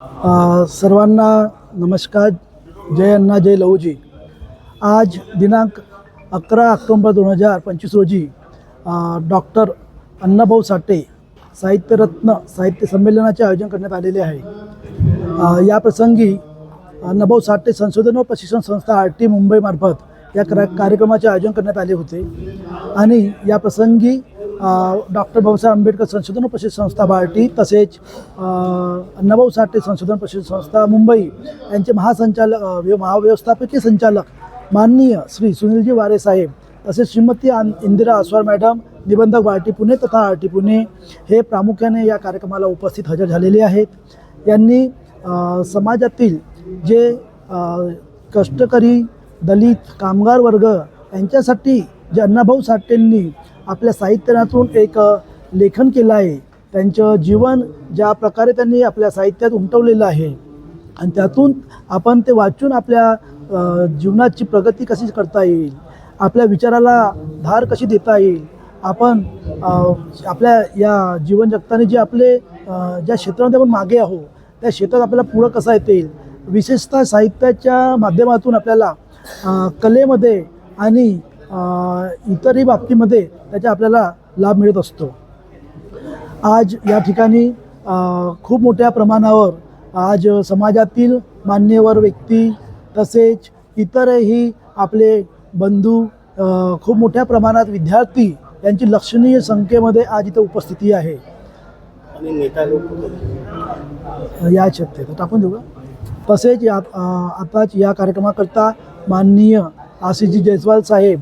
सर्वांना नमस्कार. जय अण्णा जय लहूजी. आज दिनांक अकरा ऑक्टोंबर दोन हजार पंचवीस रोजी डॉक्टर अण्णाभाऊ साठे साहित्यरत्न साहित्य संमेलनाचे आयोजन करण्यात आलेले आहे. या प्रसंगी अण्णाभाऊ साठे संशोधन व प्रशिक्षण संस्था आर टी मुंबईमार्फत या क्रा कार्यक्रमाचे आयोजन करण्यात आले होते. आणि या प्रसंगी डॉक्टर बाबासाहेब आंबेडकर संशोधन परिषद संस्था बार्टी तसेच अण्णाभाऊ साठे संशोधन परिषद संस्था मुंबई यांचे महासंचालक व्य- महाव्यवस्थापकीय संचालक माननीय श्री सुनीलजी वारे साहेब तसेच श्रीमती इंदिरा आसवार मॅडम निबंधक बार्टी पुणे तथा आरटी पुणे हे प्रामुख्याने या कार्यक्रमाला उपस्थित हजर झालेले आहेत. यांनी समाजातील जे कष्टकरी दलित कामगार वर्ग यांच्यासाठी जे अण्णाभाऊ साठेंनी आपल्या साहित्यातून एक लेखन केलं आहे. त्यांचं जीवन ज्या प्रकारे त्यांनी आपल्या साहित्यात उमटवलेलं आहे. आणि त्यातून आपण ते वाचून आपल्या जीवनाची प्रगती कशी करता येईल आपल्या विचाराला धार कशी देता येईल आपण आपल्या या जीवन जगताने जे आपले ज्या क्षेत्रामध्ये आपण मागे आहो त्या क्षेत्रात आपल्याला पुढं कसा येता येईल विशेषतः साहित्याच्या माध्यमातून आपल्याला कलेमध्ये आणि इतरही बाबतीमध्ये त्याचा आपल्याला लाभ मिळत असतो. आज या ठिकाणी खूप मोठ्या प्रमाणावर आज समाजातील मान्यवर व्यक्ती तसेच इतरही आपले बंधू खूप मोठ्या प्रमाणात विद्यार्थी यांची लक्षणीय संख्येमध्ये आज इथं उपस्थिती आहे. या छत्ते तर टाकून देऊ का? तसेच या आताच या कार्यक्रमाकरता माननीय आशिषजी जयस्वाल साहेब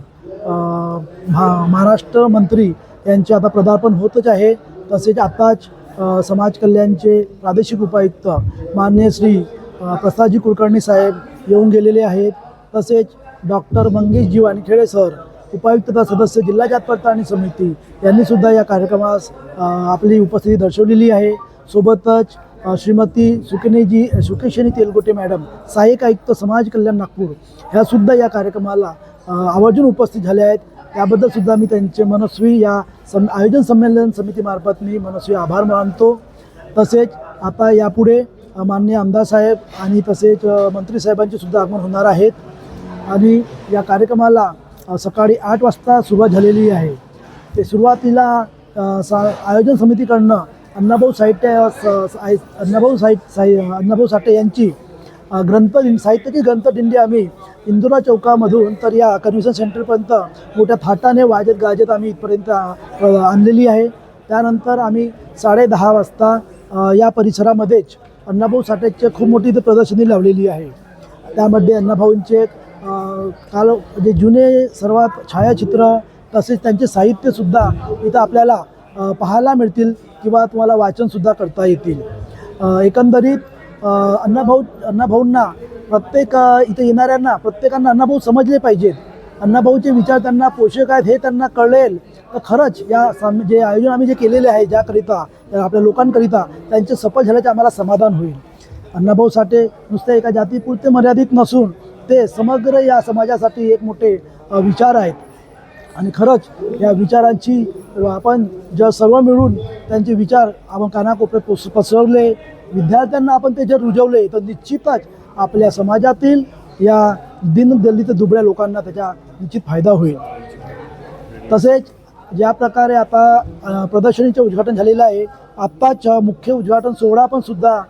महा महाराष्ट्र मंत्री यांचे आता पदार्पण होतच आहे. तसेच आताच समाज कल्याणचे प्रादेशिक उपायुक्त मान्य श्री प्रसादजी कुलकर्णी साहेब येऊन गेलेले आहेत. तसेच डॉक्टर मंगेशजीव आणि खेळे सर उपायुक्तता सदस्य जिल्हा जात पडताळणी समिती यांनी सुद्धा या कार्यक्रमास आपली उपस्थिती दर्शवलेली आहे. सोबतच श्रीमती सुकनेजी सुकेशनी तेलगोटे मॅडम सहाय्यक आयुक्त समाज कल्याण नागपूर ह्या सुद्धा या कार्यक्रमाला आवर्जून उपस्थित झाल्या आहेत. याबद्दल सुद्धा मी त्यांचे मनस्वी या सम आयोजन संमेलन समितीमार्फत मी मनस्वी आभार मानतो. तसेच आता यापुढे मान्य माननीय आमदार साहेब आणि तसेच मंत्री साहेबांचे सुद्धा आगमन होणार आहेत आणि या कार्यक्रमाला सकाळी आठ वाजता सुरुवात झालेली आहे. ते सुरुवातीला सा आयोजन समितीकडनं अण्णाभाऊ साहित्य स- स- अण्णाभाऊ साहित्य साहि अण्णाभाऊ साठे यांची ग्रंथ साहित्यिकी ग्रंथदिंडी आम्ही. इंदुरा चौकामधून तर या कन्व्हेन्शन सेंटरपर्यंत मोठ्या थाटाने वाजत गाजत आम्ही इथपर्यंत आणलेली आहे. त्यानंतर आम्ही साडे दहा वाजता या परिसरामध्येच अण्णाभाऊ साठेचे खूप मोठी इथे प्रदर्शनी लावलेली आहे. त्यामध्ये अण्णाभाऊंचे काल जे जुने सर्वात छायाचित्र तसेच त्यांचे साहित्यसुद्धा इथं आपल्याला पाहायला मिळतील किंवा तुम्हाला वाचनसुद्धा करता येतील. एकंदरीत अण्णाभाऊ अण्णाभाऊंना प्रत्येक इथं इथे येणाऱ्यांना प्रत्येकांना अण्णाभाऊ समजले पाहिजेत. अण्णाभाऊचे विचार त्यांना पोषक आहेत हे त्यांना कळेल. तर खरंच या सम जे आयोजन आम्ही जे केलेले आहे ज्याकरिता आपल्या लोकांकरिता त्यांचे सफल झाल्याचे आम्हाला समाधान होईल. अण्णाभाऊ साठे नुसते एका जातीपुरते मर्यादित नसून ते समग्र या समाजासाठी एक मोठे विचार आहेत. आणि खरंच या विचारांची आपण जर सर्व मिळून त्यांचे विचार आपण कानाकोपऱ्यात पोस पसरवले विद्यार्थ्यांना आपण ते जर रुजवले तर निश्चितच आपल्या समाजातील या दिनदलित दुबळ्या लोकांना त्याचा निश्चित फायदा होईल. तसेच ज्या प्रकारे आता प्रदर्शनीचे प्रदर्शनीचं उद्घाटन झालेलं आहे आत्ताच मुख्य उद्घाटन सोहळा पण सुद्धा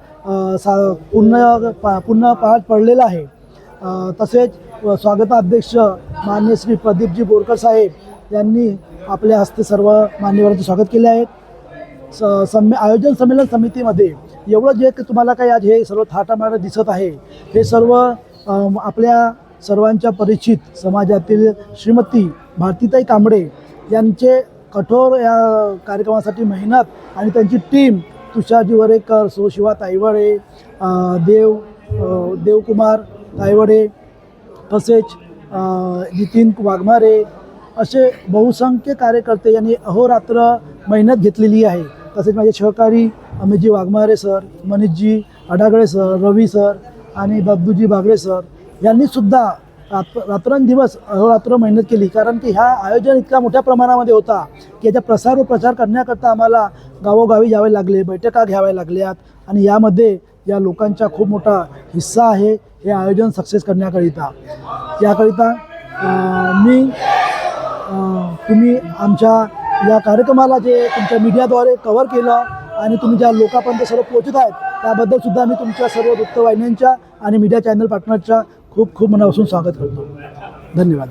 सा पूर्ण पा पूर्ण पार पडलेला आहे. तसेच स्वागताध्यक्ष मान्य श्री प्रदीपजी बोरकर साहेब यांनी आपल्या हस्ते सर्व मान्यवरांचे स्वागत केले आहे. स संमे आयोजन संमेलन समितीमध्ये एवढं जे तुम्हाला काही आज हे सर्व थाटामाटा दिसत आहे हे सर्व आपल्या सर्वांच्या परिचित समाजातील श्रीमती भारतीताई कांबळे यांचे कठोर या कार्यक्रमासाठी मेहनत आणि त्यांची टीम तुषारजी वरेकर सुशिवा ताईवडे देव देवकुमार ताईवडे तसेच नितीन वाघमारे असे बहुसंख्य कार्यकर्ते यांनी अहोरात्र मेहनत घेतलेली आहे. तसेच माझे सहकारी Amitji Waghmare sir Manishji Adagale sir Ravi sir आणि बाबूजी बागळे सर यांनीसुद्धा रात्र रात्रंदिवस अहोरात्र मेहनत केली. कारण की ह्या आयोजन इतक्या मोठ्या प्रमाणामध्ये होता की याचा प्रसार व प्रचार करण्याकरता आम्हाला गावोगावी जावे लागले बैठका घ्याव्या लागल्यात आणि यामध्ये या लोकांचा खूप मोठा हिस्सा आहे हे आयोजन सक्सेस करण्याकरिता. याकरिता मी तुम्ही आमच्या या कार्यक्रमाला जे तुमच्या मीडियाद्वारे कव्हर केलं आणि तुम्ही ज्या लोकांपर्यंत सर्व पोहोचत आहेत त्याबद्दल सुद्धा मी तुमच्या सर्व वृत्तवाहिन्यांच्या आणि मीडिया चॅनल पार्टनरच्या खूप खूप मनापासून स्वागत करतो. धन्यवाद.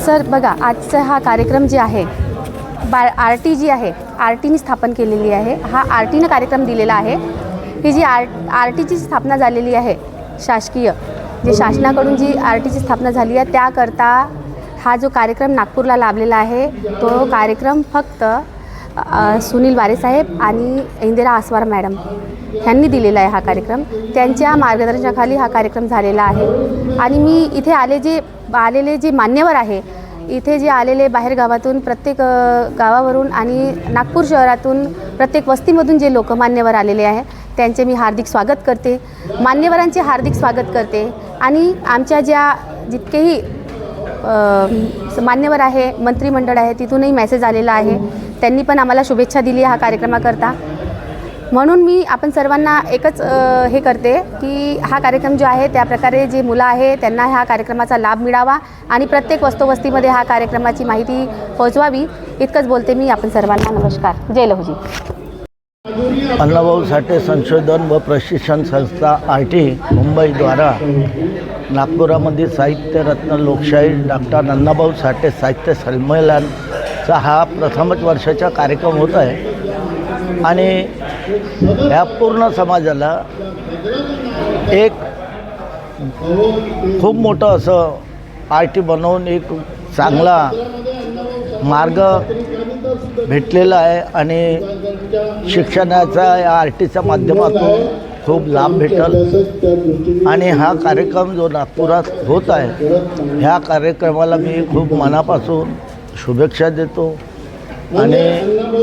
सर बघा आजचा हा कार्यक्रम जे आहे बा आर टी जी आहे आर टीने स्थापन केलेली आहे. हा आर टीनं कार्यक्रम दिलेला आहे. ही जी आर आर टीची स्थापना झालेली आहे शासकीय जे शासनाकडून जी आर टीची स्थापना झाली आहे त्याकरता हा जो कार्यक्रम नागपूरला लाभलेला आहे तो कार्यक्रम फक्त सुनील वारेसाहेब आणि इंदिरा आसवार मॅडम ह्यांनी दिलेला आहे हा कार्यक्रम. त्यांच्या मार्गदर्शनाखाली हा कार्यक्रम झालेला आहे. आणि मी इथे आले जे आलेले जे मान्यवर आहे इथे जे आलेले बाहेर गावातून प्रत्येक गावावरून आणि नागपूर शहरातून प्रत्येक वस्तीमधून जे लोक मान्यवर आलेले आहे त्यांचे मी हार्दिक स्वागत करते. मान्यवरांचे हार्दिक स्वागत करते. आणि आमच्या ज्या जितकेही मान्यवर आहे मंत्रिमंडळ आहे तिथूनही मेसेज आलेला आहे. त्यांनी पण आम्हाला शुभेच्छा दिली हा कार्यक्रमाकरता. म्हणून मी आपण सर्वांना एकच हे करते की हा कार्यक्रम जो आहे त्या प्रकारे जे मुलं आहे त्यांना ह्या कार्यक्रमाचा लाभ मिळावा आणि प्रत्येक वस्तोवस्तीमध्ये हा कार्यक्रमाची माहिती पोहोचवावी इतकंच बोलते मी. आपण सर्वांना नमस्कार. जय लहूजी. अण्णाभाऊ साठे संशोधन व प्रशिक्षण संस्था आर टी मुंबईद्वारा नागपुरामध्ये साहित्यरत्न लोकशाही डॉक्टर अण्णाभाऊ साठे साहित्य संमेलनचा हा प्रथमच वर्षाचा कार्यक्रम होत आहे. आणि ह्या पूर्ण समाजाला एक खूप मोठं असं आर टी बनवून एक चांगला मार्ग भेटलेला आहे आणि शिक्षणाचा या आर टीच्या माध्यमातून खूप लाभ भेटल. आणि हा कार्यक्रम जो नागपुरात होत आहे ह्या कार्यक्रमाला मी खूप मनापासून शुभेच्छा देतो. आणि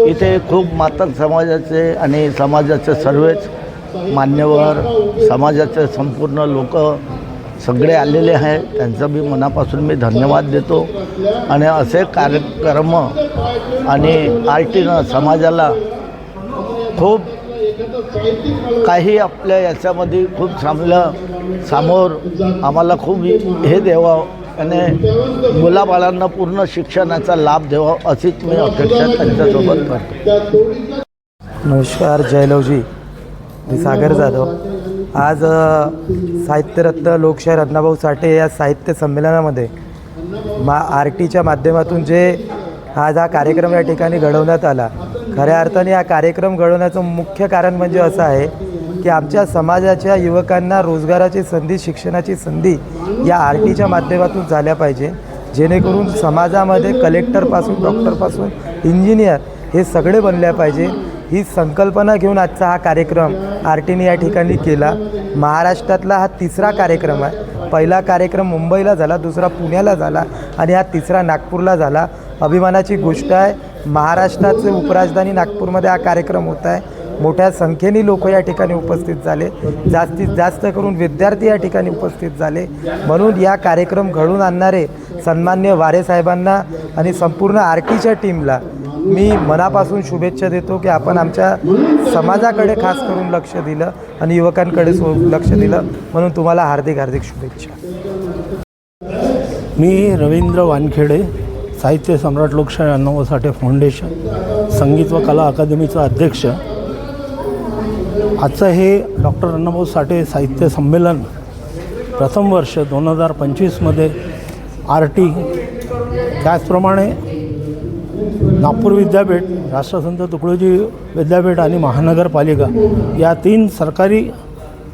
इथे खूप मातक समाजाचे आणि समाजाचे सर्वच मान्यवर समाजाचे संपूर्ण लोक सगळे आलेले आहे त्यांचं मी मनापासून मी धन्यवाद देतो. आणि असे कार्यक्रम आणि आर्टीनं समाजाला खूप काही आपल्या याच्यामध्ये खूप चांगलं समोर आम्हाला खूप हे द्यावं आणि मुलाबाळांना पूर्ण शिक्षणाचा लाभ द्यावा अशीच मी अपेक्षा त्यांच्यासोबत करतो. नमस्कार जयलवजी मी सागर जाधव. आज साहित्यरत्न लोकशाहीर अण्णाभाऊ साठे या साहित्य संमेलनामध्ये मा आर टीच्या माध्यमातून जे आज हा कार्यक्रम या ठिकाणी घडवण्यात आला. खऱ्या अर्थाने हा कार्यक्रम घडवण्याचं मुख्य कारण म्हणजे असं आहे की आमच्या समाजाच्या युवकांना रोजगाराची संधी शिक्षणाची संधी या आर टीच्या माध्यमातून झाल्या पाहिजे. जेणेकरून समाजामध्ये कलेक्टरपासून डॉक्टरपासून इंजिनियर हे सगळे बनले पाहिजे. ही संकल्पना घेऊन आजचा हा कार्यक्रम आरटीने या ठिकाणी केला. महाराष्ट्रातला हा तिसरा कार्यक्रम आहे. पहिला कार्यक्रम मुंबईला झाला दुसरा पुण्याला झाला आणि हा तिसरा नागपूरला झाला. अभिमानाची गोष्ट आहे महाराष्ट्राचे उपराजधानी नागपूरमध्ये हा कार्यक्रम होत आहे. मोठ्या संख्येने लोक या ठिकाणी उपस्थित झाले. जास्तीत जास्त करून विद्यार्थी या ठिकाणी उपस्थित झाले. म्हणून या कार्यक्रम घडवून आणणारे सन्मान्य वारे साहेबांना आणि संपूर्ण आर टीच्या टीमला मी मनापासून शुभेच्छा देतो की आपण आमच्या समाजाकडे खास करून लक्ष दिलं आणि युवकांकडे सो लक्ष दिलं. म्हणून तुम्हाला हार्दिक हार्दिक शुभेच्छा. मी रवींद्र वानखेडे साहित्य सम्राट लोकशाही अण्णाभाऊ साठे फाउंडेशन संगीत व कला अकादमीचा अध्यक्ष. आजचं हे डॉक्टर अण्णाभाऊ साठे साहित्य संमेलन प्रथम वर्ष दोन हजार पंचवीसमध्ये आर टी त्याचप्रमाणे नागपूर विद्यापीठ राष्ट्रसंत तुकडोजी विद्यापीठ आणि महानगरपालिका या तीन सरकारी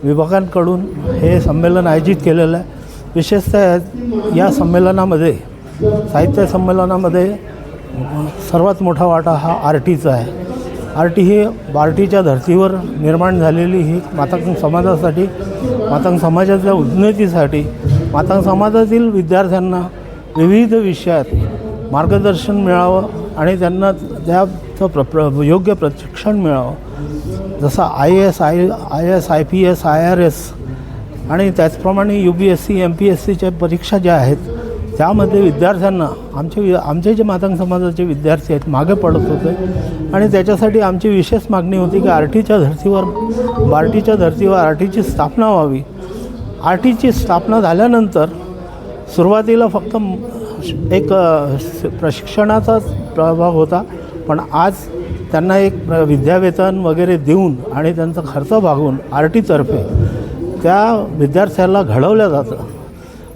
विभागांकडून हे संमेलन आयोजित केलेलं आहे. विशेषतः या संमेलनामध्ये साहित्य संमेलनामध्ये सर्वात मोठा वाटा हा आर टीचा आहे. आर टी ही बार्टीच्या धर्तीवर निर्माण झालेली ही मातंग समाजासाठी मातंग समाजाच्या उन्नतीसाठी मातंग समाजातील विद्यार्थ्यांना विविध विषयात मार्गदर्शन मिळावं आणि त्यांना त्याचं प्र प्र योग्य प्रशिक्षण मिळावं. जसं I S I I S I P S I R S आणि त्याचप्रमाणे U P S C M P S सीच्या परीक्षा ज्या आहेत त्यामध्ये विद्यार्थ्यांना आमचे वि- आमचे जे मातंग समाजाचे विद्यार्थी आहेत मागे पडत होते. आणि त्याच्यासाठी आमची विशेष मागणी होती की आर टीच्या धर्तीवर बार्टीच्या धर्तीवर आर टीची स्थापना व्हावी. आर टीची स्थापना झाल्यानंतर सुरुवातीला फक्त एक प्रशिक्षणाचाच प्रभाव होता पण आज त्यांना एक विद्यावेतन वगैरे देऊन आणि त्यांचा खर्च भागून आर टीतर्फे त्या विद्यार्थ्याला घडवलं जातं.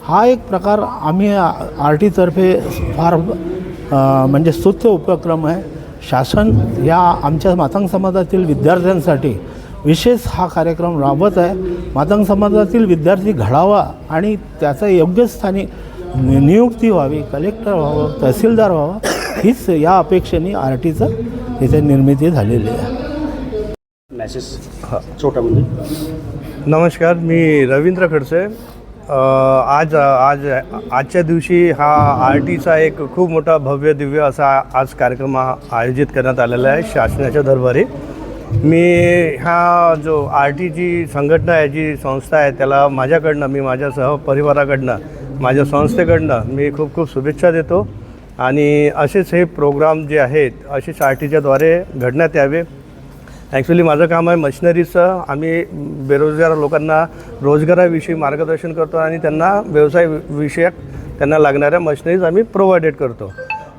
हा एक प्रकार आम्ही आर टीतर्फे फार म्हणजे स्तुत्य उपक्रम आहे. शासन या आमच्या मातंग समाजातील विद्यार्थ्यांसाठी विशेष हा कार्यक्रम राबवत आहे. मातंग समाजातील विद्यार्थी घडावा आणि त्याचा योग्य स्थानी नियुक्ती व्हावी कलेक्टर व्हावं तहसीलदार व्हावं हीच या अपेक्षेने आर टीचं इथे निर्मिती झालेली आहे. मॅसेज छोटा म्हणजे. नमस्कार मी रवींद्र खडसे. आज आज आजच्या दिवशी हा आर टीचा एक खूप मोठा भव्य दिव्य असा आज कार्यक्रम हा आयोजित करण्यात आलेला आहे शासनाच्या दरबारी. मी ह्या जो आर टी जी संघटना आहे जी संस्था आहे त्याला माझ्याकडनं मी माझ्या सहपरिवाराकडनं माझ्या संस्थेकडनं मी खूप खूप शुभेच्छा देतो. आणि असेच हे प्रोग्राम जे आहेत असेच आर टीच्याद्वारे घडण्यात यावे. ॲक्च्युली माझं काम आहे मशिनरीचं. आम्ही बेरोजगार लोकांना रोजगाराविषयी मार्गदर्शन करतो आणि त्यांना व्यवसाय विषयक त्यांना लागणाऱ्या मशिनरीज आम्ही प्रोव्हाइडेड करतो.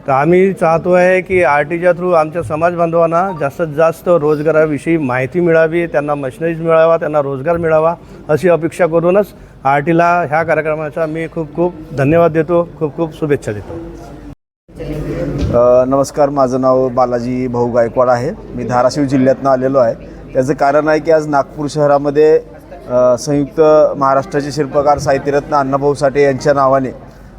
तर आम्ही चाहतो आहे की आर टीच्या थ्रू आमच्या समाज बांधवांना जास्तीत जास्त रोजगाराविषयी माहिती मिळावी त्यांना मशिनरीज मिळावा त्यांना रोजगार मिळावा अशी अपेक्षा करूनच आर टीला ह्या कार्यक्रमाचा मी खूप खूप धन्यवाद देतो खूप खूप शुभेच्छा देतो. नमस्कार माझं नाव बालाजी भाऊ गायकवाड आहे. मी धाराशिव जिल्ह्यातनं आलेलो आहे. त्याचं कारण आहे की आज नागपूर शहरामध्ये संयुक्त महाराष्ट्राचे शिल्पकार साहित्यरत्न अण्णाभाऊ साठे यांच्या नावाने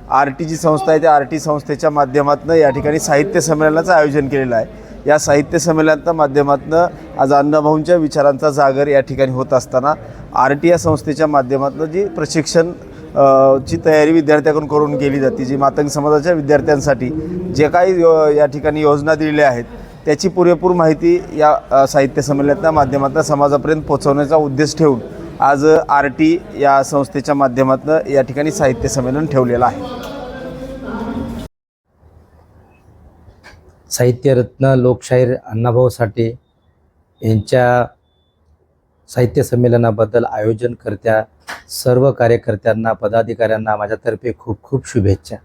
आर टी जी संस्था आहे त्या आर टी संस्थेच्या माध्यमातून या ठिकाणी साहित्य संमेलनाचं आयोजन केलेलं आहे. या साहित्य संमेलनाच्या माध्यमातून आज अण्णाभाऊंच्या विचारांचा जागर या ठिकाणी होत असताना आर टी या संस्थेच्या माध्यमातून जी प्रशिक्षण ची तयारी विद्यार्थ्याकडून करून केली जाते जी मातंग समाजाच्या विद्यार्थ्यांसाठी जे काही या ठिकाणी योजना दिलेल्या आहेत त्याची पुरेपूर माहिती या साहित्य संमेलनाच्या माध्यमातून समाजापर्यंत पोहोचवण्याचा उद्देश ठेवून आज आर टी या संस्थेच्या माध्यमातून या ठिकाणी साहित्य संमेलन ठेवलेलं आहे. साहित्यरत्न लोकशाहीर अण्णाभाऊ साठे यांच्या साहित्य संमेलनाबद्दल आयोजनकर्त्या सर्व कार्यकर्त्यांना पदाधिकाऱ्यांना माझ्यातर्फे खूप खूप शुभेच्छा.